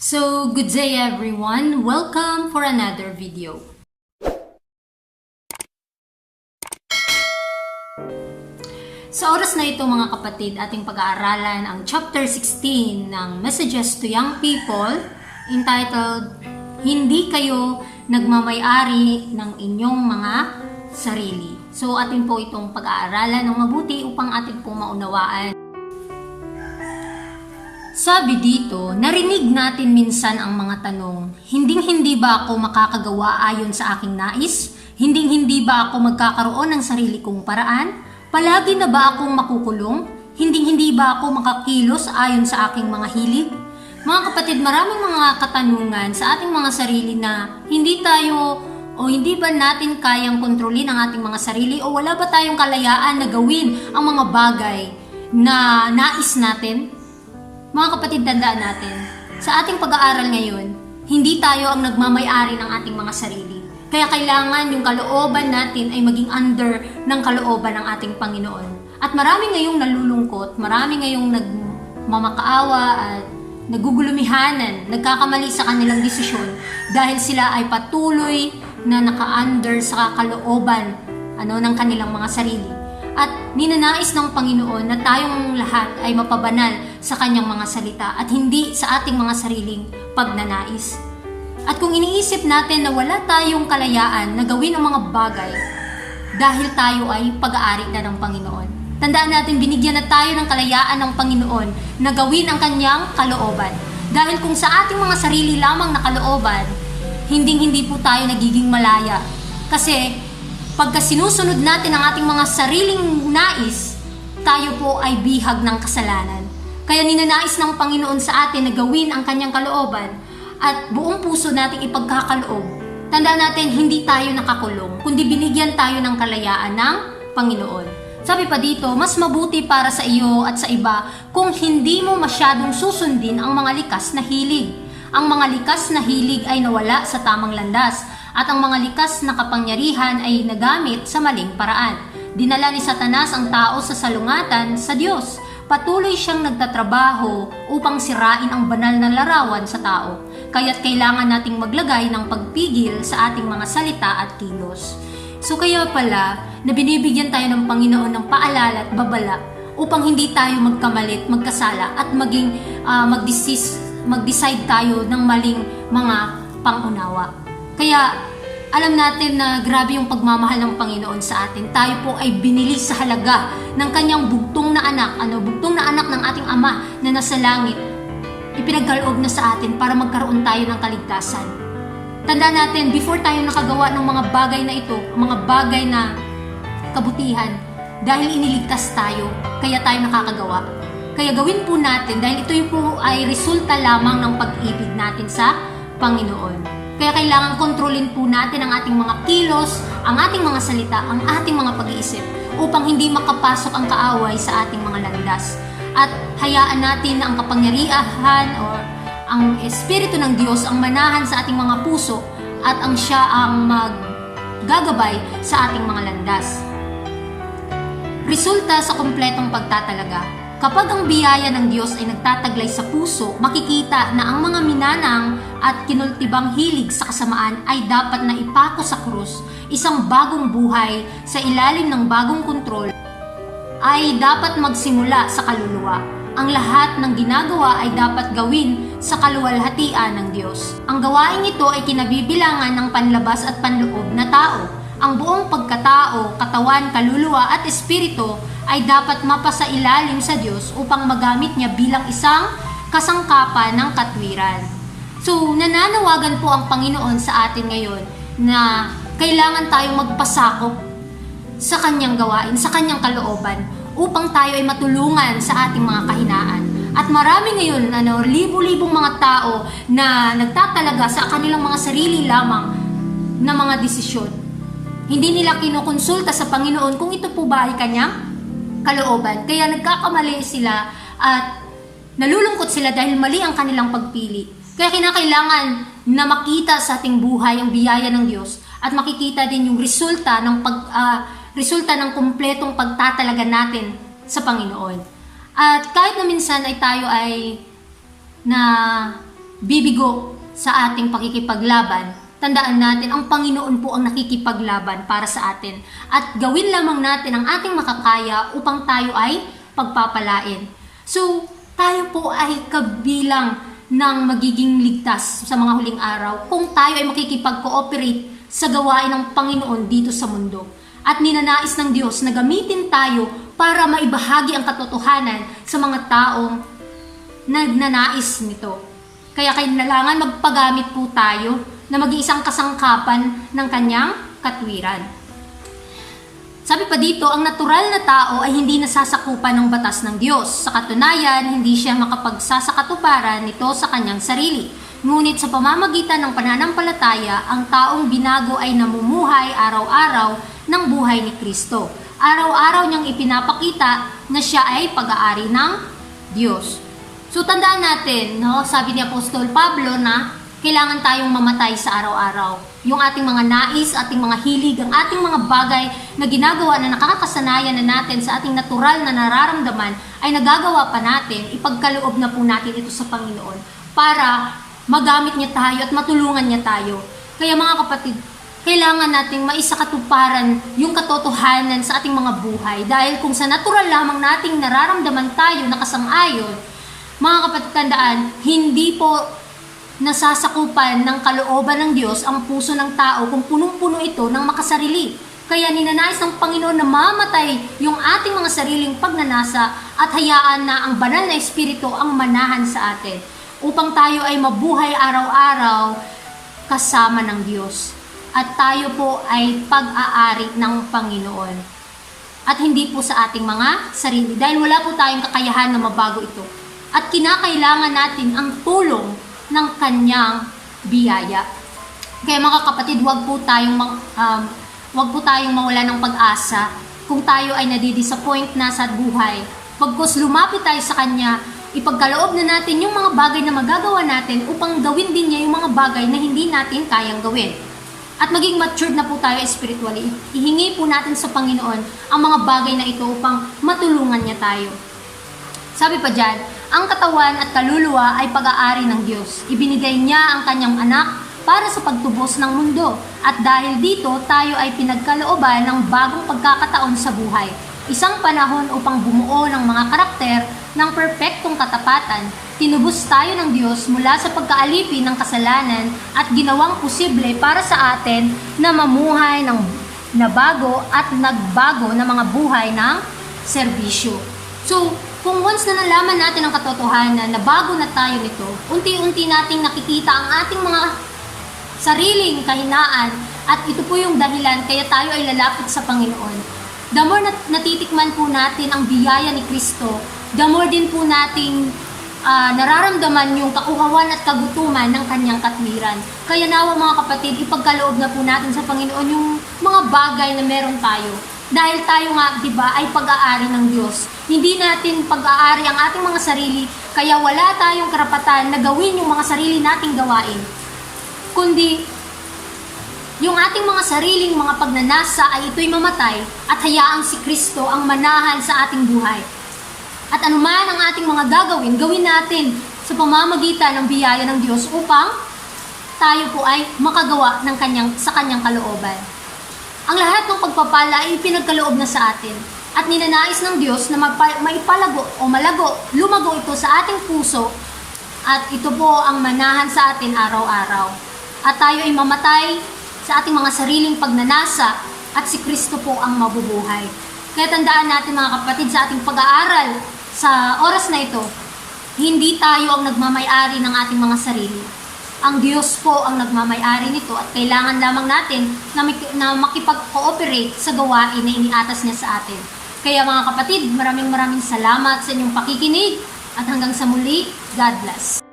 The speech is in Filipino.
So, good day everyone. Welcome for another video. Sa oras na ito mga kapatid, ating pag-aaralan ang chapter 16 ng Messages to Young People entitled Hindi kayo nagmamayari ng inyong mga sarili. So, atin po itong pag-aaralan ng mabuti upang atin pong maunawaan sabi dito, narinig natin minsan ang mga tanong, hinding-hindi ba ako makakagawa ayon sa aking nais? Hinding-hindi ba ako magkakaroon ng sarili kong paraan? Palagi na ba akong makukulong? Hinding-hindi ba ako makakilos ayon sa aking mga hilig? Mga kapatid, maraming mga katanungan sa ating mga sarili na hindi tayo o hindi ba natin kayang kontrolin ang ating mga sarili o wala ba tayong kalayaan na gawin ang mga bagay na nais natin? Mga kapatid, tandaan natin, sa ating pag-aaral ngayon, hindi tayo ang nagmamayari ng ating mga sarili. Kaya kailangan yung kalooban natin ay maging under ng kalooban ng ating Panginoon. At marami ngayong nalulungkot, marami ngayong nagmamakaawa at nagugulumihanan, nagkakamali sa kanilang desisyon dahil sila ay patuloy na naka-under sa kalooban ano, ng kanilang mga sarili. At ninanais ng Panginoon na tayong lahat ay mapabanal sa kanyang mga salita at hindi sa ating mga sariling pagnanais. At kung iniisip natin na wala tayong kalayaan na gawin ang mga bagay dahil tayo ay pag-aari na ng Panginoon. Tandaan natin, binigyan na tayo ng kalayaan ng Panginoon na gawin ang kanyang kalooban. Dahil kung sa ating mga sarili lamang na kalooban, hinding-hindi po tayo nagiging malaya. Kasi pagka sinusunod natin ang ating mga sariling nais, tayo po ay bihag ng kasalanan. Kaya ninanais ng Panginoon sa atin na gawin ang kanyang kalooban at buong puso nating ipagkakaloob. Tandaan natin, hindi tayo nakakulong, kundi binigyan tayo ng kalayaan ng Panginoon. Sabi pa dito, mas mabuti para sa iyo at sa iba kung hindi mo masyadong susundin ang mga likas na hilig. Ang mga likas na hilig ay nawala sa tamang landas at ang mga likas na kapangyarihan ay nagamit sa maling paraan. Dinala ni Satanas ang tao sa salungatan sa Diyos. Patuloy siyang nagtatrabaho upang sirain ang banal na larawan sa tao. Kaya't kailangan nating maglagay ng pagpigil sa ating mga salita at kilos. So kaya pala, na binibigyan tayo ng Panginoon ng paalala at babala upang hindi tayo magkamalit, magkasala at maging uh, mag-decide tayo ng maling mga pangunawa. Kaya alam natin na grabe yung pagmamahal ng Panginoon sa atin. Tayo po ay binili sa halaga ng kanyang bugtong na anak, ano, bugtong na anak ng ating Ama na nasa langit. Ipinagkaloob na sa atin para magkaroon tayo ng kaligtasan. Tandaan natin, before tayo nakagawa ng mga bagay na ito, mga bagay na kabutihan, dahil iniligtas tayo, kaya tayo nakakagawa. Kaya gawin po natin dahil ito yung po ay resulta lamang ng pag-ibig natin sa Panginoon. Kaya kailangan kontrolin po natin ang ating mga kilos, ang ating mga salita, ang ating mga pag-iisip upang hindi makapasok ang kaaway sa ating mga landas. At hayaan natin na ang kapangyarihan or ang Espiritu ng Diyos ang manahan sa ating mga puso at ang siya ang maggagabay sa ating mga landas. Resulta sa kumpletong pagtatalaga Kapag ang biyaya ng Diyos ay nagtataglay sa puso, makikita na ang mga minanang at kinultibang hilig sa kasamaan ay dapat na ipako sa krus, isang bagong buhay sa ilalim ng bagong kontrol ay dapat magsimula sa kaluluwa. Ang lahat ng ginagawa ay dapat gawin sa kaluwalhatian ng Diyos. Ang gawain ito ay kinabibilangan ng panlabas at panloob na tao. Ang buong pagkatao, katawan, kaluluwa at espiritu ay dapat mapasailalim sa Diyos upang magamit niya bilang isang kasangkapan ng katwiran. So, nananawagan po ang Panginoon sa atin ngayon na kailangan tayong magpasakop sa kanyang gawain, sa kanyang kalooban upang tayo ay matulungan sa ating mga kahinaan. At marami ngayon, ano, libo-libong mga tao na nagtatalaga sa kanilang mga sarili lamang na mga desisyon. Hindi nila kinukonsulta sa Panginoon kung ito po ba ay kanyang kalooban. Kaya nagkakamali sila at nalulungkot sila dahil mali ang kanilang pagpili. Kaya kinakailangan na makita sa ating buhay ang biyaya ng Diyos at makikita din yung resulta ng pag uh, resulta ng kumpletong pagtatalaga natin sa Panginoon. At kahit na minsan ay tayo ay na bibigo sa ating pakikipaglaban, tandaan natin ang Panginoon po ang nakikipaglaban para sa atin at gawin lamang natin ang ating makakaya upang tayo ay pagpapalain. So, tayo po ay kabilang ng magiging ligtas sa mga huling araw kung tayo ay makikipag-cooperate sa gawain ng Panginoon dito sa mundo. At ninanais ng Diyos na gamitin tayo para maibahagi ang katotohanan sa mga taong nagnanais nito. Kaya kailangan magpagamit po tayo na mag-iisang kasangkapan ng kanyang katwiran. Sabi pa dito, ang natural na tao ay hindi nasasakupan ng batas ng Diyos. Sa katunayan, hindi siya makapagsasakatuparan nito sa kanyang sarili. Ngunit sa pamamagitan ng pananampalataya, ang taong binago ay namumuhay araw-araw ng buhay ni Kristo. Araw-araw niyang ipinapakita na siya ay pag-aari ng Diyos. So tandaan natin, no, sabi ni Apostol Pablo na kailangan tayong mamatay sa araw-araw. Yung ating mga nais, ating mga hilig, ang ating mga bagay na ginagawa na nakakasanayan na natin sa ating natural na nararamdaman ay nagagawa pa natin, ipagkaloob na po natin ito sa Panginoon para magamit niya tayo at matulungan niya tayo. Kaya mga kapatid, kailangan nating maisakatuparan yung katotohanan sa ating mga buhay. Dahil kung sa natural lamang nating nararamdaman tayo nakasang-ayon, mga kapatid tandaan, hindi po nasasakupan ng kalooban ng Diyos ang puso ng tao kung punong-puno ito ng makasarili. Kaya ninanais ng Panginoon na mamatay yung ating mga sariling pagnanasa at hayaan na ang banal na Espiritu ang manahan sa atin upang tayo ay mabuhay araw-araw kasama ng Diyos. At tayo po ay pag-aari ng Panginoon. At hindi po sa ating mga sarili dahil wala po tayong kakayahan na mabago ito. At kinakailangan natin ang tulong ng kanyang biyaya. Kaya mga kapatid, wag po tayong um, wag po tayong mawala ng pag-asa kung tayo ay nadidisappoint na sa buhay. Pagkos lumapit tayo sa kanya, ipagkaloob na natin yung mga bagay na magagawa natin upang gawin din niya yung mga bagay na hindi natin kayang gawin. At maging matured na po tayo spiritually. Ihingi po natin sa Panginoon ang mga bagay na ito upang matulungan niya tayo. Sabi pa dyan, ang katawan at kaluluwa ay pag-aari ng Diyos. Ibinigay niya ang kanyang anak para sa pagtubos ng mundo. At dahil dito, tayo ay pinagkalooban ng bagong pagkakataon sa buhay. Isang panahon upang bumuo ng mga karakter ng perpektong katapatan. Tinubos tayo ng Diyos mula sa pagkaalipin ng kasalanan at ginawang posible para sa atin na mamuhay ng nabago at nagbago na mga buhay ng serbisyo. So, kung once na nalaman natin ang katotohanan na bago na tayo nito, unti-unti nating nakikita ang ating mga sariling kahinaan at ito po yung dahilan kaya tayo ay lalapit sa Panginoon. The more nat- natitikman po natin ang biyaya ni Kristo, the more din po nating ah, nararamdaman yung kakuhawan at kagutuman ng kanyang katwiran. Kaya nawa mga kapatid, ipagkaloob na po natin sa Panginoon yung mga bagay na meron tayo. Dahil tayo nga, di ba, ay pag-aari ng Diyos. Hindi natin pag-aari ang ating mga sarili, kaya wala tayong karapatan na gawin yung mga sarili nating gawain. Kundi, yung ating mga sariling mga pagnanasa ay ito'y mamatay at hayaang si Kristo ang manahan sa ating buhay. At anuman ang ating mga gagawin, gawin natin sa pamamagitan ng biyaya ng Diyos upang tayo po ay makagawa ng kanyang, sa kanyang kalooban. Ang lahat ng pagpapala ay pinagkaloob na sa atin at ninanais ng Diyos na mapa- maipalago o malago, lumago ito sa ating puso at ito po ang manahan sa atin araw-araw. At tayo ay mamatay sa ating mga sariling pagnanasa at si Kristo po ang mabubuhay. Kaya tandaan natin mga kapatid sa ating pag-aaral sa oras na ito, hindi tayo ang nagmamay-ari ng ating mga sarili. Ang Diyos po ang nagmamay-ari nito at kailangan lamang natin na, na makipag-cooperate sa gawain na iniatas niya sa atin. Kaya mga kapatid, maraming maraming salamat sa inyong pakikinig at hanggang sa muli, God bless.